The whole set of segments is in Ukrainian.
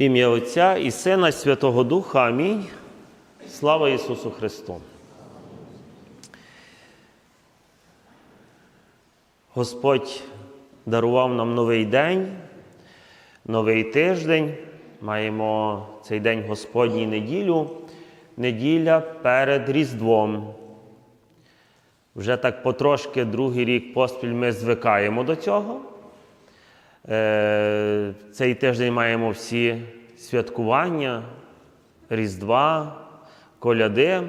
В ім'я Отця і Сина, Святого Духа. Амінь. Слава Ісусу Христу. Господь дарував нам новий день, новий тиждень. Маємо цей день Господній неділю, неділя перед Різдвом. Вже так потрошки другий рік поспіль ми звикаємо до цього. Е, Цей тиждень маємо всі святкування, Різдва, коляди.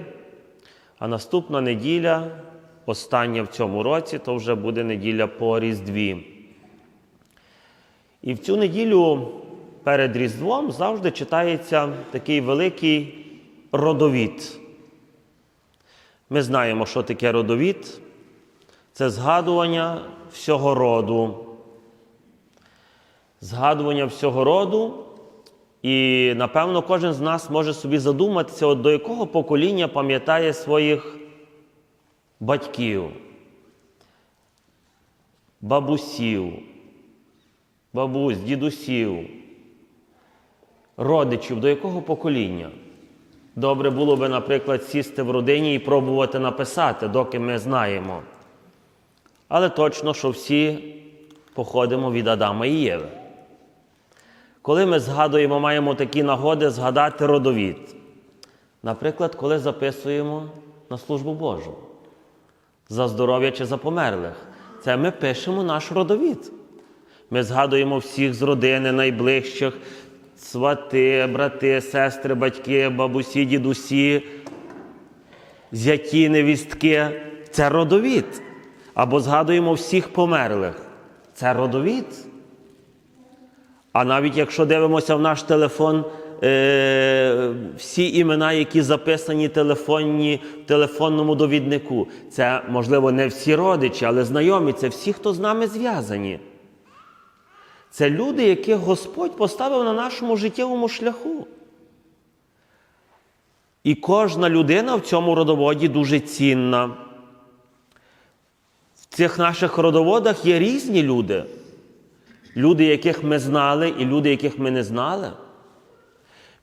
А наступна неділя, остання в цьому році, то вже буде неділя по Різдві. І в цю неділю перед Різдвом завжди читається такий великий родовід. Ми знаємо, що таке родовід. Це згадування всього роду. Згадування всього роду. І, напевно, кожен з нас може собі задуматися, от до якого покоління пам'ятає своїх батьків, бабусів, бабусь, дідусів, родичів, до якого покоління? Добре було би, наприклад, сісти в родині і пробувати написати, доки ми знаємо. Але точно, що всі походимо від Адама і Єви. Коли ми згадуємо, маємо такі нагоди згадати родовід. Наприклад, коли записуємо на службу Божу за здоров'я чи за померлих, це ми пишемо наш родовід. Ми згадуємо всіх з родини найближчих, свати, брати, сестри, батьки, бабусі, дідусі, зяті, невістки. Це родовід. Або згадуємо всіх померлих. Це родовід. А навіть якщо дивимося в наш телефон, е, всі імена, які записані телефонні, в телефонному довіднику, це, можливо, не всі родичі, але знайомі, це всі, хто з нами зв'язані. Це люди, яких Господь поставив на нашому життєвому шляху. І кожна людина в цьому родоводі дуже цінна. В цих наших родоводах є різні люди. Люди, яких ми знали, і люди, яких ми не знали.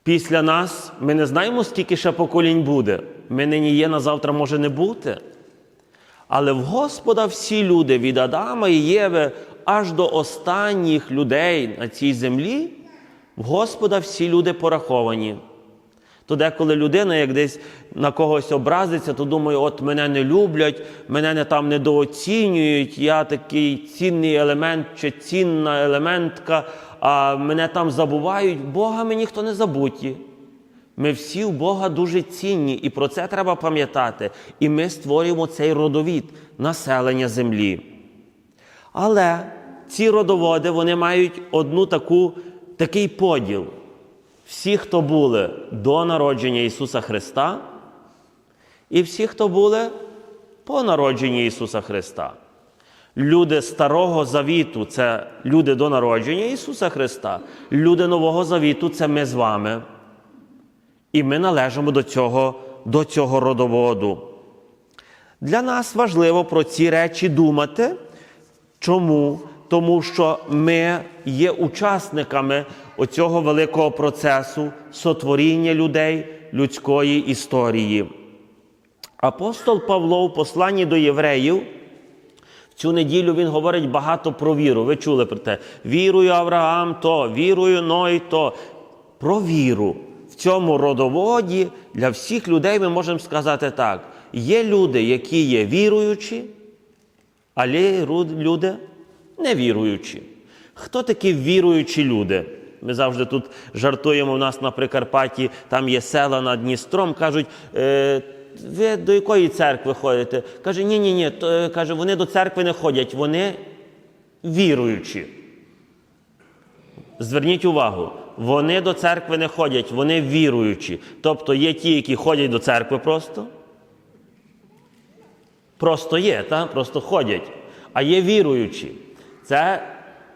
Після нас ми не знаємо, скільки ще поколінь буде. Ми нині є, на завтра може не бути. Але в Господа всі люди від Адама і Єви аж до останніх людей на цій землі, в Господа всі люди пораховані. То деколи людина, як десь на когось образиться, то думає, от мене не люблять, мене не там недооцінюють, я такий цінний елемент чи цінна елементка, а мене там забувають. Бога ми ніхто не забуті. Ми всі у Бога дуже цінні, і про це треба пам'ятати. І ми створюємо цей родовід населення землі. Але ці родоводи вони мають одну таку, такий поділ. Всі, хто були до народження Ісуса Христа, і всі, хто були по народженні Ісуса Христа. Люди Старого Завіту це люди до народження Ісуса Христа. Люди Нового Завіту це ми з вами. І ми належимо до цього, до цього родоводу. Для нас важливо про ці речі думати. Чому? Тому що ми є учасниками оцього великого процесу сотворіння людей людської історії. Апостол Павло в посланні до євреїв цю неділю він говорить багато про віру. Ви чули про те? Вірую Авраам, то, вірую Ной, то. Про віру. В цьому родоводі для всіх людей ми можемо сказати так: є люди, які є віруючі, але люди невіруючі. Хто такі віруючі люди? Ми завжди тут жартуємо у нас на Прикарпатті, там є села над Дністром, кажуть, е, ви до якої церкви ходите? Каже, ні, ні, ні. То, каже, вони до церкви не ходять, вони віруючі. Зверніть увагу, вони до церкви не ходять, вони віруючі. Тобто є ті, які ходять до церкви просто. Просто є, та? просто ходять. А є віруючі. Це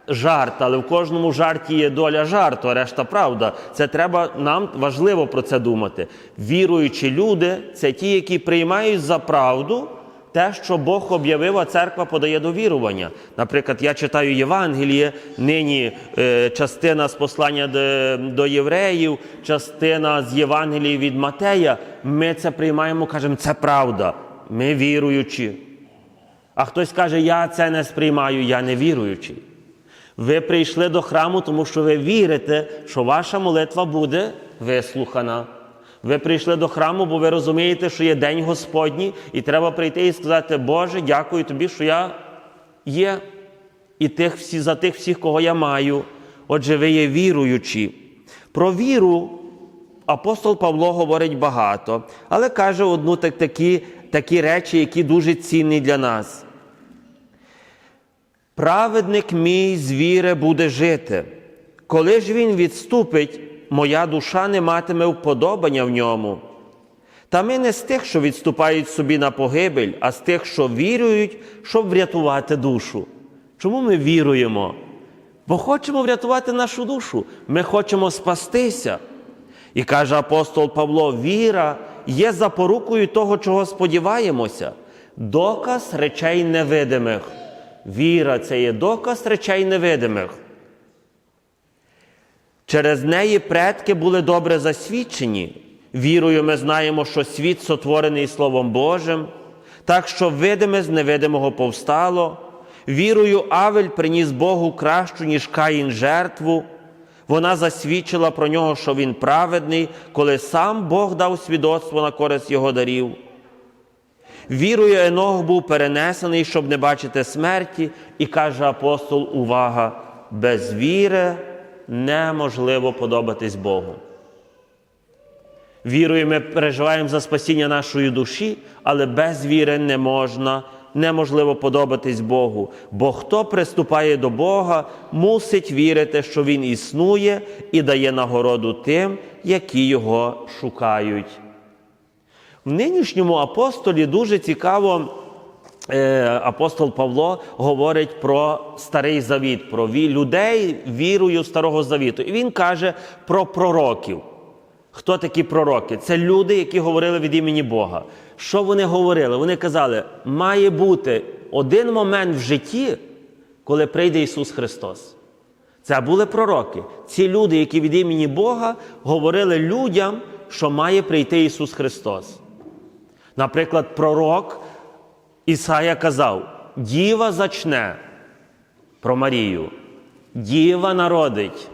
жарт, але в кожному жарті є доля жарту, а решта правда. Це треба нам важливо про це думати. Віруючі люди це ті, які приймають за правду те, що Бог об'явив, а церква подає до вірування. Наприклад, я читаю Євангеліє, нині е, частина з послання до, до євреїв, частина з Євангелії від Матея. Ми це приймаємо, кажемо, це правда. Ми віруючі. А хтось каже, я це не сприймаю, я не віруючий. Ви прийшли до храму, тому що ви вірите, що ваша молитва буде вислухана. Ви прийшли до храму, бо ви розумієте, що є День Господній, і треба прийти і сказати, Боже, дякую тобі, що я є, і тих всі, за тих всіх, кого я маю. Отже, ви є віруючі. Про віру апостол Павло говорить багато, але каже одну так, такі, такі речі, які дуже цінні для нас. Праведник мій з віри буде жити. Коли ж він відступить, моя душа не матиме вподобання в ньому. Та ми не з тих, що відступають собі на погибель, а з тих, що вірують, щоб врятувати душу. Чому ми віруємо? Бо хочемо врятувати нашу душу. Ми хочемо спастися. І каже апостол Павло: віра є запорукою того, чого сподіваємося, доказ речей невидимих. Віра це є доказ речей невидимих. Через неї предки були добре засвідчені. Вірою ми знаємо, що світ сотворений Словом Божим, так що видиме з невидимого повстало. Вірою Авель приніс Богу кращу, ніж Каїн жертву. Вона засвідчила про нього, що він праведний, коли сам Бог дав свідоцтво на користь його дарів. Вірою Енох був перенесений, щоб не бачити смерті, і каже апостол: увага, без віри неможливо подобатись Богу. Вірою ми переживаємо за спасіння нашої душі, але без віри не можна, неможливо подобатись Богу. Бо хто приступає до Бога, мусить вірити, що Він існує і дає нагороду тим, які його шукають. В нинішньому апостолі дуже цікаво. е, Апостол Павло говорить про старий завіт, про людей вірою старого завіту. І він каже про пророків. Хто такі пророки? Це люди, які говорили від імені Бога. Що вони говорили? Вони казали, має бути один момент в житті, коли прийде Ісус Христос. Це були пророки. Ці люди, які від імені Бога говорили людям, що має прийти Ісус Христос. Наприклад, пророк Ісая казав: Діва зачне про Марію, Діва народить,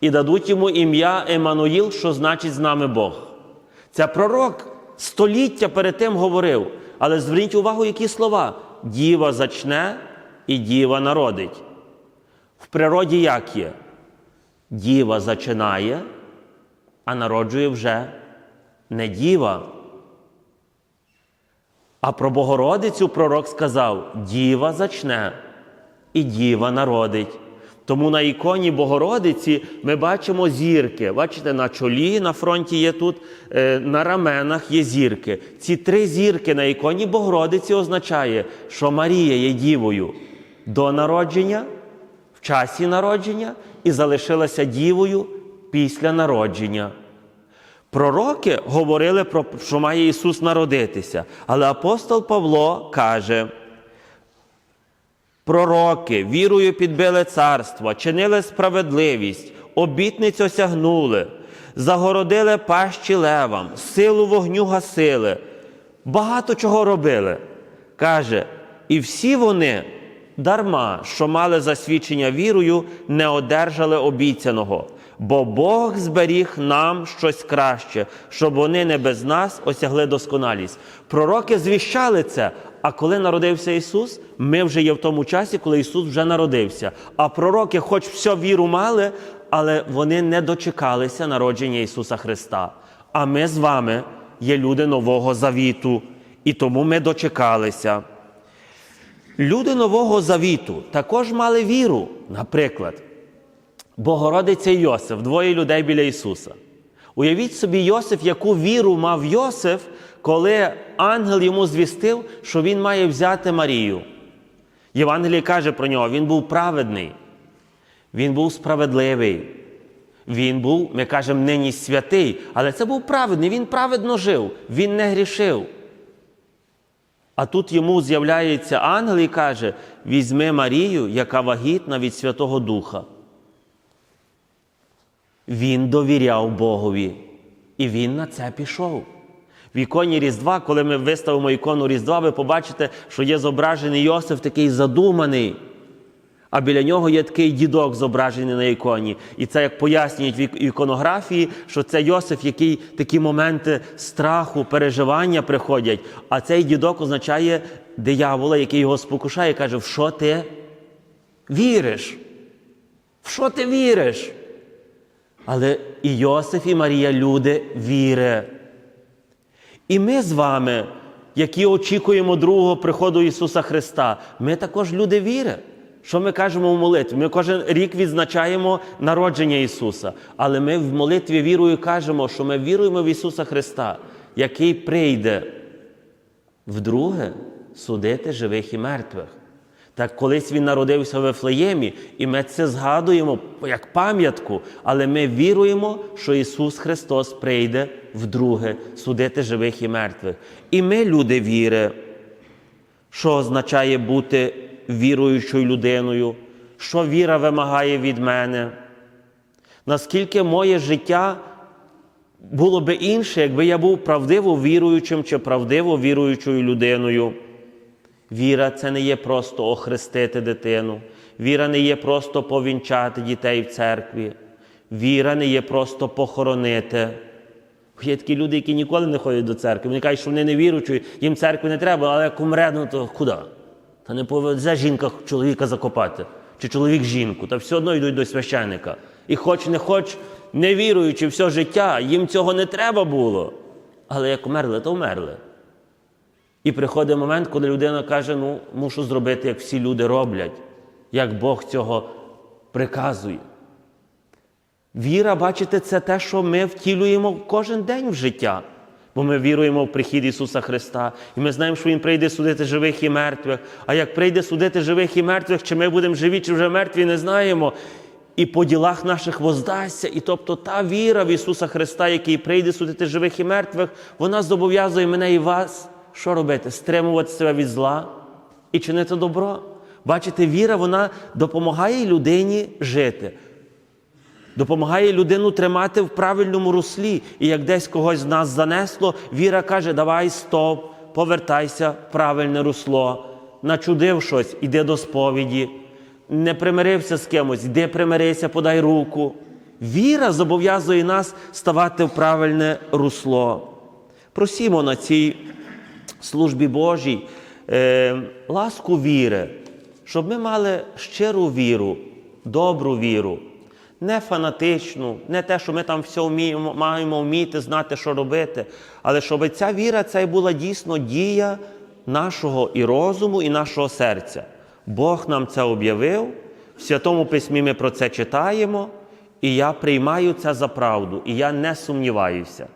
і дадуть йому ім'я Еммануїл, що значить з нами Бог. Це пророк століття перед тим говорив. Але зверніть увагу, які слова: Діва зачне і діва народить. В природі як є? Діва зачинає, а народжує вже не діва. А про Богородицю пророк сказав: Діва зачне і діва народить. Тому на іконі Богородиці ми бачимо зірки. Бачите, на чолі на фронті є тут, е, на раменах є зірки. Ці три зірки на іконі Богородиці означає, що Марія є дівою до народження, в часі народження і залишилася дівою після народження. Пророки говорили про що має Ісус народитися. Але апостол Павло каже: пророки вірою підбили царство, чинили справедливість, обітниць осягнули, загородили пащі левам, силу вогню гасили, багато чого робили. Каже, і всі вони дарма, що мали засвідчення вірою, не одержали обіцяного. Бо Бог зберіг нам щось краще, щоб вони не без нас осягли досконалість. Пророки звіщали це. А коли народився Ісус, ми вже є в тому часі, коли Ісус вже народився. А пророки, хоч всю віру мали, але вони не дочекалися народження Ісуса Христа. А ми з вами є люди Нового Завіту, і тому ми дочекалися. Люди Нового Завіту також мали віру, наприклад. Богородиця Йосиф, двоє людей біля Ісуса. Уявіть собі, Йосиф, яку віру мав Йосиф, коли ангел йому звістив, що він має взяти Марію. Євангеліє каже про нього, він був праведний, він був справедливий. Він був, ми кажемо, нині святий, але це був праведний, він праведно жив, він не грішив. А тут йому з'являється ангел і каже: візьми Марію, яка вагітна від Святого Духа. Він довіряв Богові, і він на це пішов. В іконі Різдва, коли ми виставимо ікону Різдва, ви побачите, що є зображений Йосиф такий задуманий. А біля нього є такий дідок зображений на іконі. І це як пояснюють в іконографії, що це Йосиф, який такі моменти страху, переживання приходять. А цей дідок означає диявола, який його спокушає, каже: в що ти віриш? В що ти віриш? Але і Йосиф, і Марія люди віри. І ми з вами, які очікуємо другого приходу Ісуса Христа, ми також люди віри. Що ми кажемо в молитві? Ми кожен рік відзначаємо народження Ісуса, але ми в молитві вірою кажемо, що ми віруємо в Ісуса Христа, який прийде вдруге судити живих і мертвих. Так колись він народився в Вифлеємі, і ми це згадуємо як пам'ятку, але ми віруємо, що Ісус Христос прийде вдруге судити живих і мертвих. І ми, люди віри, що означає бути віруючою людиною, що віра вимагає від мене. Наскільки моє життя було би інше, якби я був правдиво віруючим чи правдиво віруючою людиною. Віра це не є просто охрестити дитину. Віра не є просто повінчати дітей в церкві. Віра не є просто похоронити. Є такі люди, які ніколи не ходять до церкви. Вони кажуть, що вони не віруючі, їм церкви не треба, але як умре, ну то куди? Та не повезе жінка чоловіка закопати, чи чоловік жінку, та все одно йдуть до священника. І хоч не хоч, не віруючи все життя, їм цього не треба було. Але як умерли, то вмерли. І приходить момент, коли людина каже: ну, мушу зробити, як всі люди роблять, як Бог цього приказує. Віра, бачите, це те, що ми втілюємо кожен день в життя. Бо ми віруємо в прихід Ісуса Христа, і ми знаємо, що Він прийде судити живих і мертвих. А як прийде судити живих і мертвих, чи ми будемо живі, чи вже мертві, не знаємо. І по ділах наших воздасться. І тобто та віра в Ісуса Христа, який прийде судити живих і мертвих, вона зобов'язує мене і вас. Що робити? Стримувати себе від зла і чинити добро. Бачите, віра вона допомагає людині жити допомагає людину тримати в правильному руслі. І як десь когось з нас занесло, віра каже: давай, стоп, повертайся в правильне русло, начудив щось, іди до сповіді, не примирився з кимось, іди примирися, подай руку. Віра зобов'язує нас ставати в правильне русло. Просімо на цій службі Божій е, ласку віри, щоб ми мали щиру віру, добру віру не фанатичну, не те, що ми там все вміємо, маємо вміти, знати, що робити, але щоб ця віра це була дійсно дія нашого і розуму, і нашого серця. Бог нам це об'явив, в Святому Письмі ми про це читаємо, і я приймаю це за правду, і я не сумніваюся.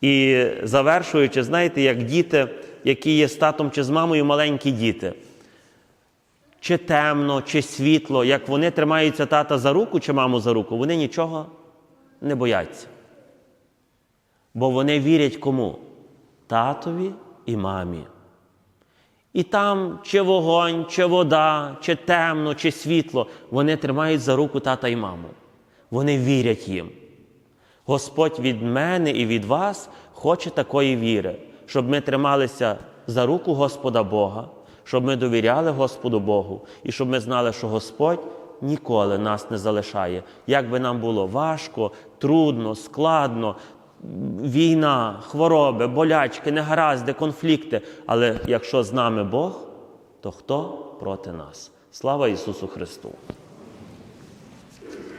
І завершуючи, знаєте, як діти, які є з татом чи з мамою, маленькі діти чи темно, чи світло, як вони тримаються тата за руку чи маму за руку, вони нічого не бояться. Бо вони вірять кому? Татові і мамі. І там чи вогонь, чи вода, чи темно, чи світло, вони тримають за руку тата і маму. Вони вірять їм. Господь від мене і від вас хоче такої віри, щоб ми трималися за руку Господа Бога, щоб ми довіряли Господу Богу і щоб ми знали, що Господь ніколи нас не залишає. Як би нам було важко, трудно, складно, війна, хвороби, болячки, негаразди, конфлікти. Але якщо з нами Бог, то хто проти нас? Слава Ісусу Христу!